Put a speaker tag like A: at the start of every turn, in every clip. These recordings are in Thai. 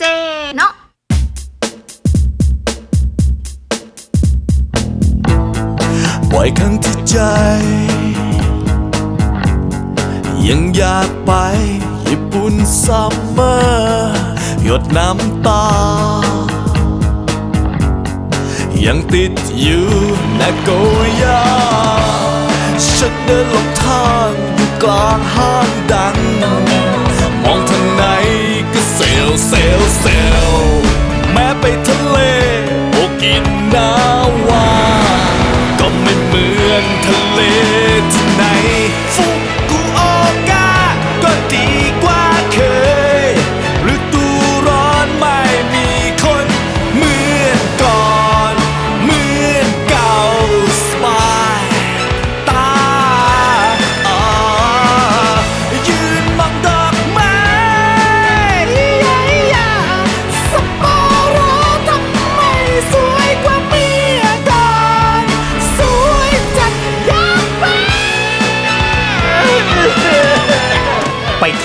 A: せーの
B: บ่อยครั้งที่ใจ ยังอยากไปญี่ปุ่นซัมเมอร์หยดน้ำตา ยังติดอยู่นาโกย่าฉันเดินหลงทางอยู่กลางห้างดัง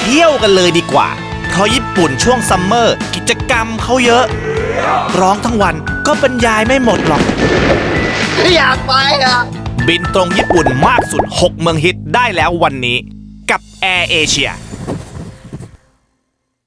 C: เที่ยวกันเลยดีกว่า เพราะญี่ปุ่นช่วงซัมเมอร์ กิจกรรมเขาเยอะ ร้องทั้งวันก็บรรยายไม่หมดหรอก
D: อยากไปอะ
C: บินตรงญี่ปุ่นมากสุด 6 เมืองฮิตได้แล้ววันนี้ กับ Air Asia